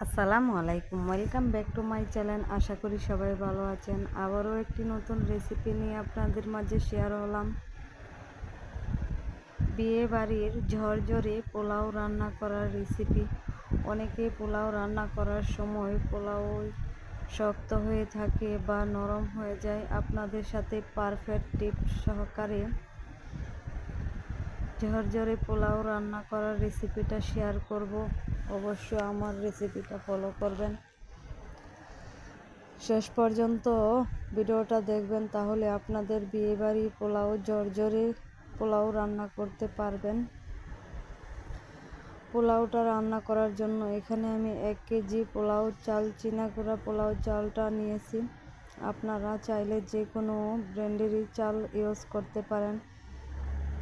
আসসালামু আলাইকুম। Welcome back to my channel আশা করি সবাই ভালো আছেন। আবারও একটি নতুন রেসিপি নিয়ে আপনাদের মাঝে শেয়ার হলাম। বিয়ে বাড়ির ঝরঝরে পোলাও রান্না করার রেসিপি অনেকে পোলাও রান্না করার সময় পোলাও শক্ত হয়ে থাকে বা নরম হয়ে যায়। আপনাদের সাথে পারফেক্ট টিপস সহকারে ঝরঝরে পোলাও রান্না করার রেসিপিটা শেয়ার করব। অবশ্যই আমার রেসিপিটা ফলো করবেন। শেষ পর্যন্ত ভিডিওটা দেখবেন, তাহলে আপনাদের বিয়েবাড়ি পোলাও ঝরঝরে পোলাও রান্না করতে পারবেন। পোলাওটা রান্না করার জন্য এখানে আমি এক কেজি পোলাও চাল চিনাগুড়া পোলাও চালটা নিয়েছি। আপনারা চাইলে যে কোনো ব্র্যান্ডেরই চাল ইউজ করতে পারেন।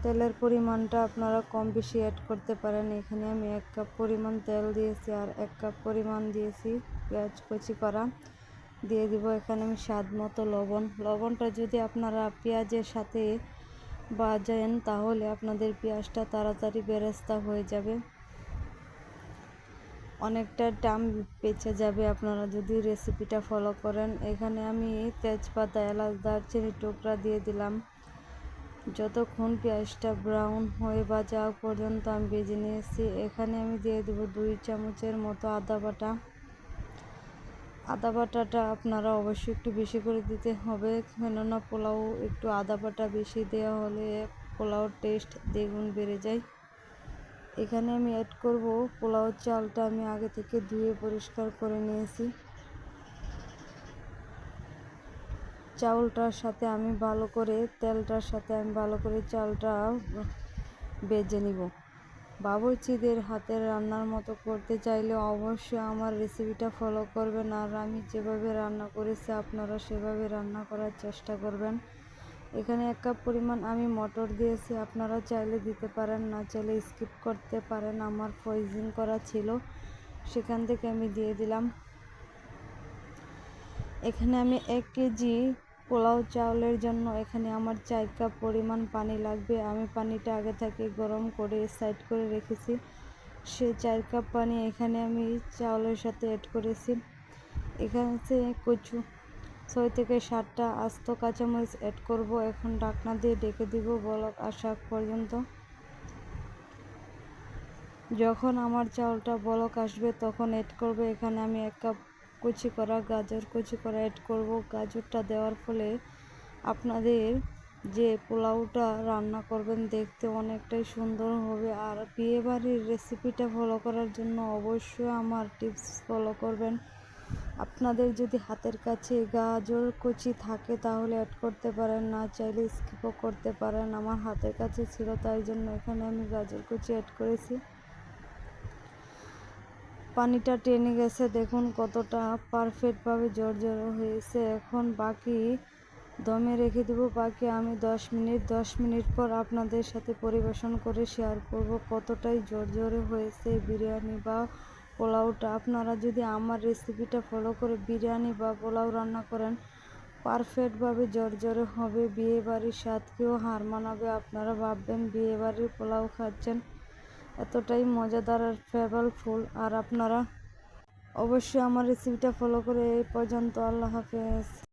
তেলের পরিমাণটা আপনারা কম বেশি অ্যাড করতে পারেন। এখানে আমি এক কাপ পরিমাণ তেল দিয়েছি আর এক কাপ পরিমাণ দিয়েছি পেঁয়াজ কুচি করা। দিয়ে দিব এখানে আমি স্বাদ মতো লবণ। লবণটা যদি আপনারা পেঁয়াজের সাথে বাজেন তাহলে আপনাদের পেঁয়াজটা তাড়াতাড়ি বেরেস্তা হয়ে যাবে। অনেকটা টাম বেঁচে যাবে আপনারা যদি রেসিপিটা ফলো করেন। এখানে আমি তেজপাতা, এলাচ দারচিনি টুকরা দিয়ে দিলাম। যতক্ষণ পেঁয়াজটা ব্রাউন হয়ে বা যাওয়া পর্যন্ত আমি ভেজে নিয়েছি, এখানে আমি দিয়ে দেবো দুই চামচের মতো আদা বাটা। আদা বাটাটা আপনারা অবশ্যই একটু বেশি করে দিতে হবে, কেননা পোলাও একটু আদা বাটা বেশি দেওয়া হলে পোলাওর টেস্ট দ্বিগুণ বেড়ে যায়। এখানে আমি অ্যাড করব পোলাও চালটা আমি আগে থেকে ধুয়ে পরিষ্কার করে নিয়েছি। চাউলটার সাথে আমি ভালো করে, তেলটার সাথে আমি ভালো করে চালটা বেজে নিব। বাবুর্চিদের হাতের রান্নার মতো করতে চাইলে অবশ্যই আমার রেসিপিটা ফলো করবেন আর আমি যেভাবে রান্না করেছি আপনারা সেভাবে রান্না করার চেষ্টা করবেন। এখানে এক কাপ পরিমাণ আমি মটর দিয়েছি, আপনারা চাইলে দিতে পারেন, না চাইলে স্কিপ করতে পারেন। আমার ফ্রোজিং করা ছিল, সেখান থেকে আমি দিয়ে দিলাম। এখানে আমি এক কেজি পোলাও চাউলের জন্য এখানে আমার চার কাপ পরিমাণ পানি লাগবে। আমি পানিটা আগে থেকে গরম করে সাইড করে রেখেছি। সে চার কাপ পানি এখানে আমি চাউলের সাথে অ্যাড করেছি। এখানে কচু। ছয় থেকে সাতটা আস্ত কাঁচামরিচ অ্যাড করব। এখন ডাকনা দিয়ে ডেকে দিব বলক আসা পর্যন্ত। যখন আমার চাউলটা বলক আসবে তখন অ্যাড করবে। এখানে আমি এক কাপ কুচি করা, গাজর কুচি করা অ্যাড করব। গাজরটা দেওয়ার ফলে আপনাদের যে পোলাওটা রান্না করবেন দেখতে অনেকটাই সুন্দর হবে। আর বিয়েবাড়ির রেসিপিটা ফলো করার জন্য অবশ্যই আমার টিপস ফলো করবেন। আপনাদের যদি হাতের কাছে গাজর কুচি থাকে তাহলে অ্যাড করতে পারেন, না চাইলে স্কিপও করতে পারেন। আমার হাতের কাছে ছিল তাই জন্য এখানে আমি গাজর কুচি অ্যাড করেছি। পানিটা টেনে গেছে। দেখুন কতটা পারফেক্টভাবে জোর হয়েছে। এখন বাকি দমে রেখে দেবো। বাকি আমি দশ মিনিট দশ মিনিট পর আপনাদের সাথে পরিবেশন করে শেয়ার করব কতটাই জোরে হয়েছে বিরিয়ানি বা পোলাওটা। আপনারা যদি আমার রেসিপিটা ফলো করে বিরিয়ানি বা পোলাও রান্না করেন পারফেক্টভাবে জোরে হবে। বিয়েবাড়ির স্বাদকেও হার মানাবে। আপনারা ভাববেন বিয়েবাড়ির পোলাও খাচ্ছেন। এতটাই মজাদার আর ফ্লেভারফুল আর আপনারা অবশ্যই আমার রেসিপিটা ফলো করে এই পর্যন্ত আল্লাহ হাফেজ।